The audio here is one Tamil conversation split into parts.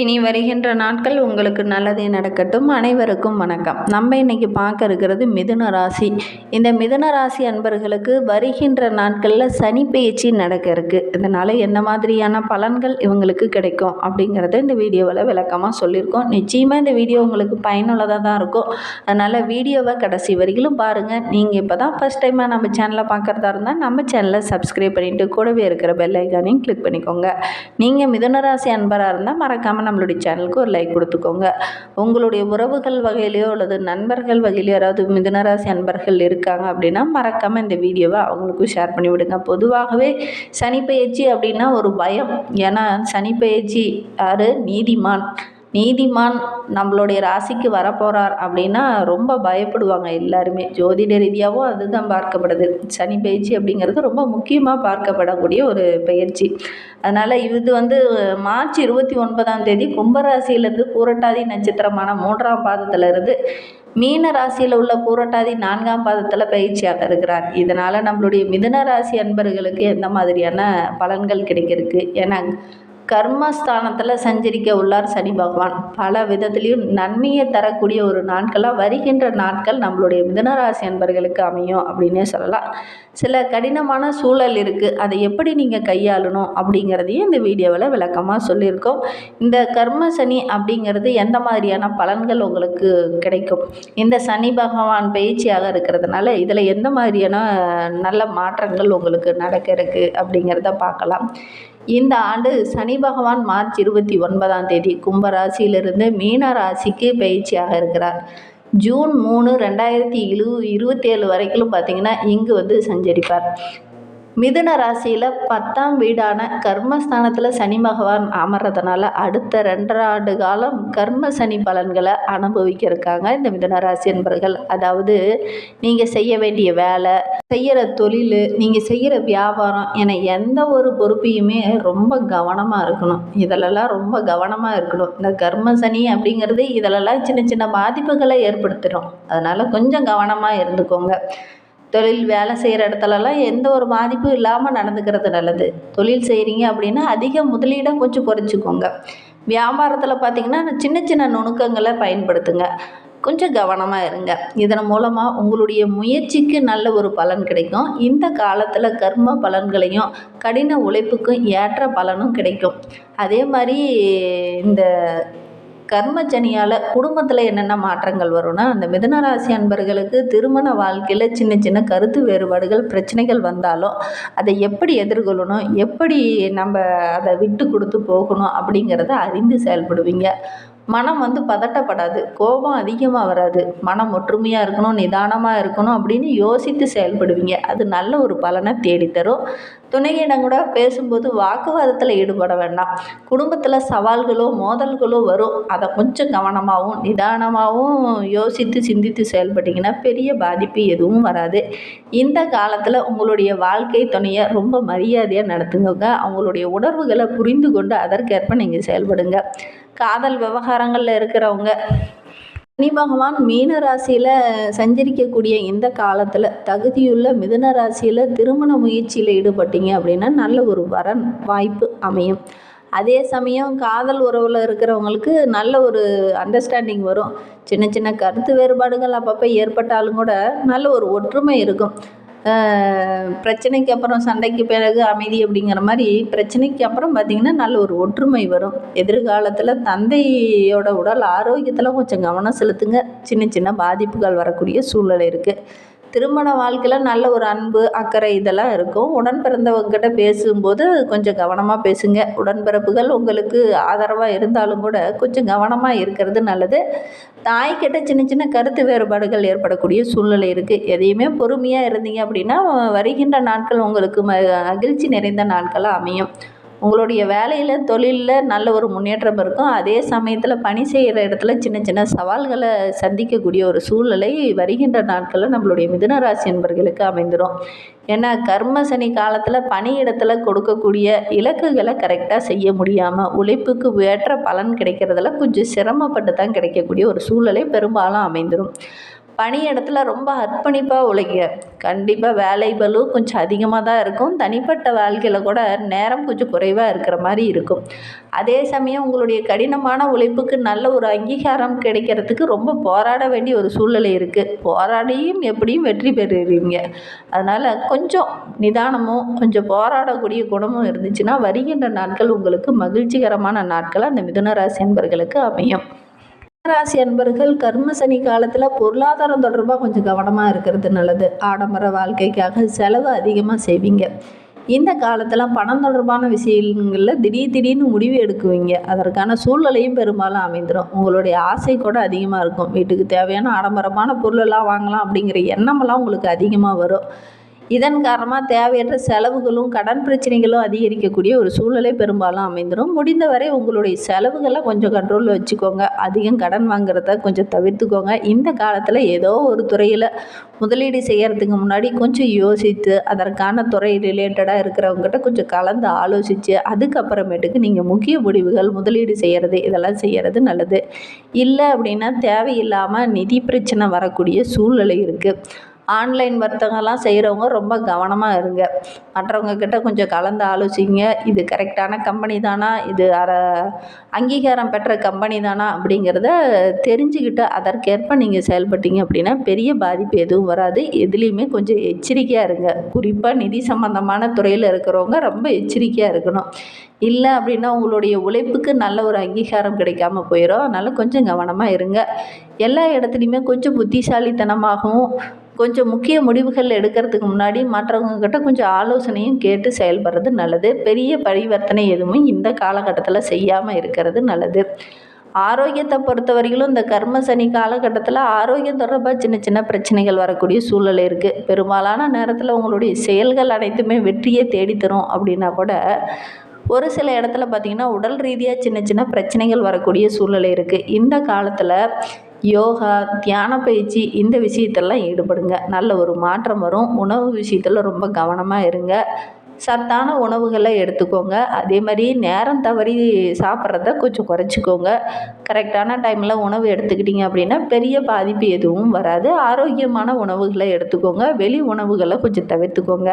இனி வருகின்ற நாட்கள் உங்களுக்கு நல்லதே நடக்கட்டும். அனைவருக்கும் வணக்கம். நம்ம இன்னைக்கு பார்க்க இருக்கிறது மிதுன ராசி. இந்த மிதுன ராசி அன்பர்களுக்கு வருகின்ற நாட்களில் சனி பயிற்சி நடக்க இருக்கு. இதனால் என்ன மாதிரியான பலன்கள் இவங்களுக்கு கிடைக்கும் அப்படிங்கிறத இந்த வீடியோவில் விளக்கமாக சொல்லியிருக்கோம். நிச்சயமாக இந்த வீடியோ உங்களுக்கு பயனுள்ளதாக தான் இருக்கும். அதனால் வீடியோவை கடைசி வரையிலும் பாருங்கள் நீங்கள் இப்போ தான் ஃபஸ்ட் டைமாக நம்ம சேனலை பார்க்குறதா இருந்தால் நம்ம சேனலை சப்ஸ்கிரைப் பண்ணிவிட்டு கூடவே இருக்கிற பெல் ஐக்கானையும் கிளிக் பண்ணிக்கோங்க. நீங்கள் மிதுன ராசி அன்பராக இருந்தால் மறக்காமல் நம்மளுடைய சேனலுக்கு ஒரு லைக் கொடுத்துக்கோங்க. உங்களுடைய உறவுகள் வகையிலையோ அல்லது நண்பர்கள் வகையிலையோ யாராவது மிதுனராசி அன்பர்கள் இருக்காங்க அப்படின்னா மறக்காமல் இந்த வீடியோவை அவங்களுக்கும் ஷேர் பண்ணி விடுங்க. பொதுவாகவே சனி பயிற்சி அப்படின்னா ஒரு பயம். ஏன்னா சனி பயிற்சி யார்? நீதிமான். நீதிமான் நம்மளுடைய ராசிக்கு வரப்போகிறார் அப்படின்னா ரொம்ப பயப்படுவாங்க எல்லாருமே. ஜோதிட ரீதியாகவும் அதுதான் பார்க்கப்படுது. சனி பயிற்சி அப்படிங்கிறது ரொம்ப முக்கியமாக பார்க்கப்படக்கூடிய ஒரு பயிற்சி. அதனால் இது வந்து மார்ச் இருபத்தி ஒன்பதாம் தேதி கும்பராசியிலேருந்து பூரட்டாதி நட்சத்திரமான மூன்றாம் பாதத்திலிருந்து மீன ராசியில் உள்ள பூரட்டாதி நான்காம் பாதத்தில் பயிற்சியாக இருக்கிறார் இதனால் நம்மளுடைய மிதுன ராசி அன்பர்களுக்கு எந்த மாதிரியான பலன்கள் கிடைக்கிறதுக்கு? ஏன்னா கர்மஸ்தானத்தில் சஞ்சரிக்க உள்ளார் சனி பகவான். பல விதத்துலேயும் நன்மையை தரக்கூடிய ஒரு நாட்களாக வருகின்ற நாட்கள் நம்மளுடைய மிதனராசி அன்பர்களுக்கு அமையும் அப்படின்னே சொல்லலாம். சில கடினமான சூழல் இருக்குது அதை எப்படி நீங்கள் கையாளணும் அப்படிங்கிறதையும் இந்த வீடியோவில் விளக்கமாக சொல்லியிருக்கோம். இந்த கர்ம சனி அப்படிங்கிறது எந்த மாதிரியான பலன்கள் உங்களுக்கு கிடைக்கும்? இந்த சனி பகவான் பயிற்சியாக இருக்கிறதுனால இதில் எந்த மாதிரியான நல்ல மாற்றங்கள் உங்களுக்கு நடக்க இருக்குது அப்படிங்கிறத பார்க்கலாம். இந்த ஆண்டு சனி பகவான் மார்ச் இருபத்தி ஒன்பதாம் தேதி கும்பராசியிலிருந்து மீன ராசிக்கு பயிற்சியாக இருக்கிறார். ஜூன் மூணு ரெண்டாயிரத்தி இரு இருபத்தேழு வரைக்கும் பார்த்திங்கன்னா இங்கு வந்து சஞ்சரிப்பார். மிதுன ராசியில் பத்தாம் வீடான கர்மஸ்தானத்தில் சனி பகவான் அமர்றதுனால அடுத்த ரெண்டரை ஆண்டு காலம் கர்ம சனி பலன்களை அனுபவிக்க இருக்காங்க இந்த மிதுன ராசி என்பர்கள் அதாவது நீங்கள் செய்ய வேண்டிய வேலை செய்கிற தொழில் நீங்கள் செய்கிற வியாபாரம் என எந்த ஒரு பொறுப்பையுமே ரொம்ப கவனமாக இருக்கணும். இதிலெல்லாம் ரொம்ப கவனமாக இருக்கணும். இந்த கர்ம சனி அப்படிங்கிறது இதிலெல்லாம் சின்ன சின்ன பாதிப்புகளை ஏற்படுத்திடும். அதனால் கொஞ்சம் கவனமாக இருந்துக்கோங்க. தொழில் வேலை செய்கிற இடத்துலலாம் எந்த ஒரு பாதிப்பும் இல்லாமல் நடந்துக்கிறது நல்லது. தொழில் செய்கிறீங்க அப்படின்னா அதிக முதலீடை கொஞ்சம் குறைச்சிக்கோங்க. வியாபாரத்தில் பார்த்திங்கன்னா சின்ன சின்ன நுணுக்கங்களை பயன்படுத்துங்க. கொஞ்சம் கவனமாக இருங்க. இதன் மூலமாக உங்களுடைய முயற்சிக்கு நல்ல ஒரு பலன் கிடைக்கும். இந்த காலத்தில் கர்ம பலன்களையும் கடின உழைப்புக்கும் ஏற்ற பலனும் கிடைக்கும். அதே மாதிரி இந்த கர்மஜனியால் குடும்பத்தில் என்னென்ன மாற்றங்கள் வரும்னா அந்த மிதனராசி அன்பர்களுக்கு திருமண வாழ்க்கையில் சின்ன சின்ன கருத்து வேறுபாடுகள் பிரச்சனைகள் வந்தாலும் அதை எப்படி எதிர்கொள்ளணும் எப்படி நம்ம அதை விட்டு கொடுத்து போகணும் அப்படிங்கிறத அறிந்து செயல்படுவீங்க. மனம் வந்து பதட்டப்படாது கோபம் அதிகமாக வராது. மனம் ஒற்றுமையாக இருக்கணும் நிதானமாக இருக்கணும் அப்படின்னு யோசித்து செயல்படுவீங்க. அது நல்ல ஒரு பலனை தேடித்தரும். துணையிடம் கூட பேசும்போது வாக்குவாதத்தில் ஈடுபட வேண்டாம். குடும்பத்தில் சவால்களோ மோதல்களோ வரும். அதை கொஞ்சம் கவனமாகவும் நிதானமாகவும் யோசித்து சிந்தித்து செயல்பட்டிங்கன்னா பெரிய பாதிப்பு எதுவும் வராது. இந்த காலத்தில் உங்களுடைய வாழ்க்கை துணையை ரொம்ப மரியாதையாக நடத்துங்க அவங்களுடைய உணர்வுகளை புரிந்து கொண்டு அதற்கேற்ப நீங்கள் செயல்படுங்க. காதல் விவகாரங்களில் இருக்கிறவங்க சனி பகவான் மீன ராசியில் சஞ்சரிக்கக்கூடிய இந்த காலத்தில் தகுதியுள்ள மிதுன ராசியில் திருமண முயற்சியில் ஈடுபட்டீங்க அப்படின்னா நல்ல ஒரு வரன் வாய்ப்பு அமையும். அதே சமயம் காதல் உறவில் இருக்கிறவங்களுக்கு நல்ல ஒரு அண்டர்ஸ்டாண்டிங் வரும். சின்ன சின்ன கருத்து வேறுபாடுகள் அப்பப்போ ஏற்பட்டாலும் கூட நல்ல ஒரு ஒற்றுமை இருக்கும். பிரச்சனைக்கு அப்புறம் சண்டைக்கு பிறகு அமைதி அப்படிங்கிற மாதிரி பிரச்சனைக்கு அப்புறம் பார்த்திங்கன்னா நல்ல ஒரு ஒற்றுமை வரும். எதிர்காலத்தில் தந்தையோட உடல் ஆரோக்கியத்தில் கொஞ்சம் கவனம் செலுத்துங்க. சின்ன சின்ன பாதிப்புகள் வரக்கூடிய சூழ்நிலை இருக்குது திருமண வாழ்க்கையில் நல்ல ஒரு அன்பு அக்கறை இதெல்லாம் இருக்கும். உடன் பிறந்தவங்ககிட்ட பேசும்போது கொஞ்சம் கவனமாக பேசுங்க. உடன்பிறப்புகள் உங்களுக்கு ஆதரவாக இருந்தாலும் கூட கொஞ்சம் கவனமாக இருக்கிறது நல்லது. தாய்கிட்ட சின்ன சின்ன கருத்து வேறுபாடுகள் ஏற்படக்கூடிய சூழ்நிலை இருக்குது எதையுமே பொறுமையாக இருந்தீங்க அப்படின்னா வருகின்ற நாட்கள் உங்களுக்கு மகிழ்ச்சி நிறைந்த நாட்களாக அமையும். உங்களுடைய வேலையில் தொழிலில் நல்ல ஒரு முன்னேற்றம் இருக்கும். அதே சமயத்தில் பணி செய்கிற இடத்துல சின்ன சின்ன சவால்களை சந்திக்கக்கூடிய ஒரு சூழ்நிலை வருகின்ற நாட்களில் நம்மளுடைய மிதுன ராசி என்பர்களுக்கு அமைந்துடும் ஏன்னா கர்ம சனி காலத்தில் பணியிடத்தில் கொடுக்கக்கூடிய இலக்குகளை கரெக்டாக செய்ய முடியாமல் உழைப்புக்கு ஏற்ற பலன் கிடைக்கிறதுல கொஞ்சம் சிரமப்பட்டு தான் கிடைக்கக்கூடிய ஒரு சூழ்நிலை பெரும்பாலும் அமைந்துடும் பணியிடத்தில் ரொம்ப அர்ப்பணிப்பாக உழைங்க கண்டிப்பாக வேலை பளு கொஞ்சம் அதிகமாக தான் இருக்கும். தனிப்பட்ட வாழ்க்கையில் கூட நேரம் கொஞ்சம் குறைவாக இருக்கிற மாதிரி இருக்கும். அதே சமயம் உங்களுடைய கடினமான உழைப்புக்கு நல்ல ஒரு அங்கீகாரம் கிடைக்கிறதுக்கு ரொம்ப போராட வேண்டிய ஒரு சூழ்நிலை இருக்குது போராடியும் எப்படியும் வெற்றி பெறுவீங்க. அதனால் கொஞ்சம் நிதானமும் கொஞ்சம் போராடக்கூடிய குணமும் இருந்துச்சுன்னா வருகின்ற நாட்கள் உங்களுக்கு மகிழ்ச்சிகரமான நாட்கள் அந்த மிதுன ராசி என்பர்களுக்கு அமையும். ராசி அன்பர்கள் கர்ம சனி காலத்தில் பொருளாதாரம் தொடர்பாக கொஞ்சம் கவனமாக இருக்கிறது நல்லது. ஆடம்பர வாழ்க்கைக்காக செலவு அதிகமாக செய்வீங்க. இந்த காலத்தில் பணம் தொடர்பான விஷயங்களில் திடீர் திடீர்னு முடிவு எடுக்குவீங்க. அதற்கான சூழ்நிலையும் பெரும்பாலும் அமைந்துடும் உங்களுடைய ஆசை கூட அதிகமாக இருக்கும். வீட்டுக்கு தேவையான ஆடம்பரமான பொருளெல்லாம் வாங்கலாம் அப்படிங்கிற எண்ணமெல்லாம் உங்களுக்கு அதிகமாக வரும். இதன் காரணமாக தேவையற்ற செலவுகளும் கடன் பிரச்சனைகளும் அதிகரிக்கக்கூடிய ஒரு சூழ்நிலை பெரும்பாலும் அமைந்துடும் முடிந்தவரை உங்களுடைய செலவுகளை கொஞ்சம் கண்ட்ரோலில் வச்சுக்கோங்க. அதிகம் கடன் வாங்குறத கொஞ்சம் தவிர்த்துக்கோங்க. இந்த காலத்தில் ஏதோ ஒரு துறையில் முதலீடு செய்கிறதுக்கு முன்னாடி கொஞ்சம் யோசித்து அதற்கான துறை ரிலேட்டடாக இருக்கிறவங்ககிட்ட கொஞ்சம் கலந்து ஆலோசித்து அதுக்கப்புறமேட்டுக்கு நீங்கள் முக்கிய முடிவுகள் முதலீடு செய்கிறது இதெல்லாம் செய்கிறது நல்லது. இல்லை அப்படின்னா தேவையில்லாமல் நிதி பிரச்சனை வரக்கூடிய சூழ்நிலை இருக்குது ஆன்லைன் வர்த்தகம்லாம் செய்கிறவங்க ரொம்ப கவனமாக இருங்க. மற்றவங்கக்கிட்ட கொஞ்சம் கலந்து ஆலோசிங்க. இது கரெக்டான கம்பெனி தானா? இது அர அங்கீகாரம் பெற்ற கம்பெனி தானா? அப்படிங்கிறத தெரிஞ்சுக்கிட்டு அதற்கேற்ப நீங்கள் செயல்பட்டீங்க அப்படின்னா பெரிய பாதிப்பு எதுவும் வராது. எதுலேயுமே கொஞ்சம் எச்சரிக்கையாக இருங்க. குறிப்பாக நிதி சம்மந்தமான துறையில் இருக்கிறவங்க ரொம்ப எச்சரிக்கையாக இருக்கணும். இல்லை அப்படின்னா உங்களுடைய உழைப்புக்கு நல்ல ஒரு அங்கீகாரம் கிடைக்காம போயிடும் அதனால் கொஞ்சம் கவனமாக இருங்க. எல்லா இடத்துலையுமே கொஞ்சம் புத்திசாலித்தனமாகவும் கொஞ்சம் முக்கிய முடிவுகள் எடுக்கிறதுக்கு முன்னாடி மற்றவங்க கிட்ட கொஞ்சம் ஆலோசனையும் கேட்டு செயல்படுறது நல்லது. பெரிய பரிவர்த்தனை எதுவும் இந்த காலகட்டத்தில் செய்யாமல் இருக்கிறது நல்லது. ஆரோக்கியத்தை பொறுத்த வரையிலும் இந்த கர்ம சனி காலகட்டத்தில் ஆரோக்கியம் தொடர்பாக சின்ன சின்ன பிரச்சனைகள் வரக்கூடிய சூழல் இருக்குது பெரும்பாலான நேரத்தில் உங்களுடைய செயல்கள் அனைத்துமே வெற்றியை தேடித்தரும் அப்படின்னா கூட ஒரு சில இடத்துல பார்த்திங்கன்னா உடல் ரீதியாக சின்ன சின்ன பிரச்சனைகள் வரக்கூடிய சூழல் இருக்குது இந்த காலத்தில் யோகா தியான பயிற்சி இந்த விஷயத்தெல்லாம் ஈடுபடுங்க. நல்ல ஒரு மாற்றம் வரும். உணவு விஷயத்தில் ரொம்ப கவனமாக இருங்க. சத்தான உணவுகளை எடுத்துக்கோங்க. அதே மாதிரி நேரம் தவறி சாப்பிட்றத கொஞ்சம் குறைச்சிக்கோங்க. கரெக்டான டைமில் உணவு எடுத்துக்கிட்டிங்க அப்படின்னா பெரிய பாதிப்பு எதுவும் வராது. ஆரோக்கியமான உணவுகளை எடுத்துக்கோங்க. வெளி உணவுகளை கொஞ்சம் தவிர்த்துக்கோங்க.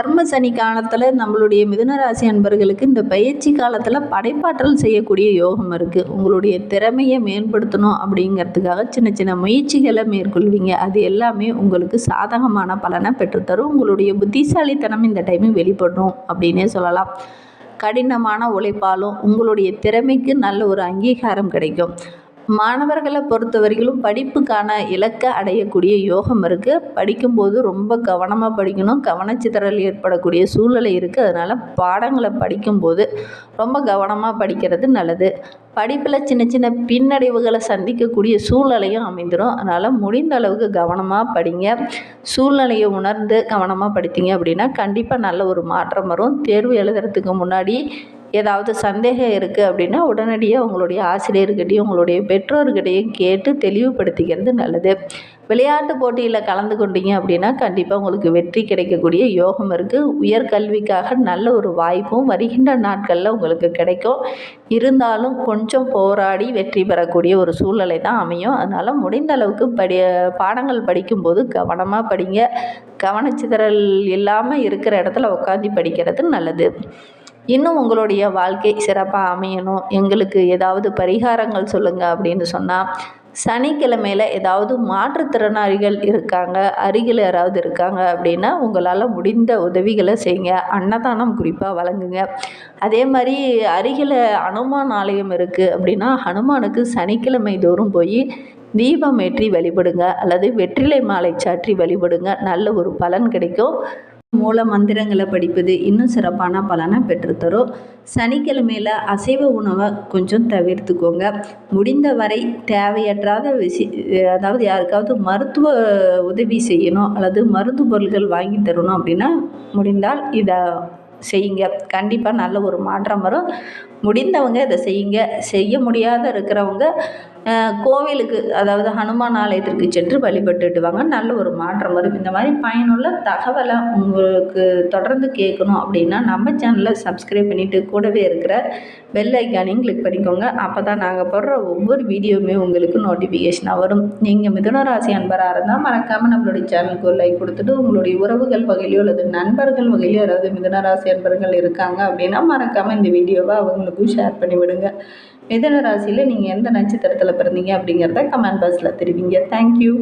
கர்ம சனி காலத்தில் நம்மளுடைய மிதுனராசி அன்பர்களுக்கு இந்த பயிற்சி காலத்தில் படைப்பாற்றல் செய்யக்கூடிய யோகம் இருக்குது உங்களுடைய திறமையை மேம்படுத்தணும் அப்படிங்கிறதுக்காக சின்ன சின்ன முயற்சிகளை மேற்கொள்வீங்க. அது எல்லாமே உங்களுக்கு சாதகமான பலனை பெற்றுத்தரும். உங்களுடைய புத்திசாலித்தனம் இந்த டைமு வெளிப்படணும் அப்படின்னே சொல்லலாம். கடினமான உழைப்பாலும் உங்களுடைய திறமைக்கு நல்ல ஒரு அங்கீகாரம் கிடைக்கும். மாணவர்களை பொறுத்தவரையிலும் படிப்புக்கான இலக்கை அடையக்கூடிய யோகம் இருக்குது படிக்கும்போது ரொம்ப கவனமாக படிக்கணும். கவனச்சிதறல் ஏற்படக்கூடிய சூழ்நிலை இருக்குது அதனால் பாடங்களை படிக்கும்போது ரொம்ப கவனமாக படிக்கிறது நல்லது. படிப்பில் சின்ன சின்ன பின்னடைவுகளை சந்திக்கக்கூடிய சூழ்நிலையும் அமைந்துடும் அதனால் முடிந்த அளவுக்கு கவனமாக படிங்க. சூழ்நிலையை உணர்ந்து கவனமாக படித்தீங்க அப்படின்னா கண்டிப்பாக நல்ல ஒரு மாற்றம் வரும். தேர்வு எழுதுறதுக்கு முன்னாடி ஏதாவது சந்தேகம் இருக்குது அப்படின்னா உடனடியாக உங்களுடைய ஆசிரியர்கிட்டையும் உங்களுடைய பெற்றோர்கிட்டையும் கேட்டு தெளிவுபடுத்திக்கிறது நல்லது. விளையாட்டு போட்டியில் கலந்து கொண்டீங்க அப்படின்னா கண்டிப்பாக உங்களுக்கு வெற்றி கிடைக்கக்கூடிய யோகம் இருக்குது உயர்கல்விக்காக நல்ல ஒரு வாய்ப்பும் வருகின்ற நாட்களில் உங்களுக்கு கிடைக்கும். இருந்தாலும் கொஞ்சம் போராடி வெற்றி பெறக்கூடிய ஒரு சூழ்நிலை தான் அமையும். அதனால் முடிந்த அளவுக்கு படி பாடங்கள் படிக்கும்போது கவனமாக படிங்க. கவனச்சிதறல் இல்லாமல் இருக்கிற இடத்துல உட்காந்து படிக்கிறது நல்லது. இன்னும் உங்களுடைய வாழ்க்கை சிறப்பாக அமையணும். எங்களுக்கு ஏதாவது பரிகாரங்கள் சொல்லுங்கள் அப்படின்னு சொன்னால் சனிக்கிழமையில் ஏதாவது மாற்றுத்திறனாளிகள் இருக்காங்க அருகில் யாராவது இருக்காங்க அப்படின்னா உங்களால் முடிந்த உதவிகளை செய்யுங்க. அன்னதானம் குறிப்பாக வழங்குங்க. அதே மாதிரி அருகில் ஹனுமான் ஆலயம் இருக்குது அப்படின்னா ஹனுமானுக்கு சனிக்கிழமை தோறும் போய் தீபம் ஏற்றி வழிபடுங்க. அல்லது வெற்றிலை மாலை சாற்றி வழிபடுங்க. நல்ல ஒரு பலன் கிடைக்கும். மூல மந்திரங்களை படிப்பது இன்னும் சிறப்பான பலனை பெற்றுத்தரும். சனிக்கிழமையில் அசைவ உணவை கொஞ்சம் தவிர்த்துக்கோங்க. முடிந்தவரை தேவையற்றாத விஷய அதாவது யாருக்காவது மருத்துவ உதவி செய்யணும் அல்லது மருந்து பொருட்கள் வாங்கி தரணும் அப்படின்னா முடிந்தால் இதை செய்யுங்க. கண்டிப்பாக நல்ல ஒரு மாற்றம் வரும். முடிந்தவங்க இதை செய்யுங்க. செய்ய முடியாத இருக்கிறவங்க கோவிலுக்கு அதாவது ஹனுமான் ஆலயத்திற்கு சென்று வழிபட்டுட்டு வாங்க நல்ல ஒரு மாற்றம் வரும். இந்த மாதிரி பயனுள்ள தகவலை உங்களுக்கு தொடர்ந்து கேட்கணும் அப்படின்னா நம்ம சேனலை சப்ஸ்கிரைப் பண்ணிவிட்டு கூடவே இருக்கிற பெல் ஐக்கானையும் கிளிக் பண்ணிக்கோங்க. அப்போ தான் நாங்கள் போடுற ஒவ்வொரு வீடியோவுமே உங்களுக்கு நோட்டிஃபிகேஷனாக வரும். நீங்கள் மிதுனராசி அன்பராக இருந்தால் மறக்காமல் நம்மளுடைய சேனலுக்கு ஒரு லைக் கொடுத்துட்டு உங்களுடைய உறவுகள் வகையிலோ அல்லது நண்பர்கள் வகையிலோ யாராவது மிதுனராசி அன்பர்கள் இருக்காங்க அப்படின்னா மறக்காமல் இந்த வீடியோவை அவங்க அவங்களுக்கும் ஷேர் பண்ணி விடுங்க. மிதன ராசியில் நீங்கள் எந்த நட்சத்திரத்தில் பிறந்தீங்க அப்படிங்கிறத கமெண்ட் பாக்ஸில் தெரிவிங்க. தேங்க்யூ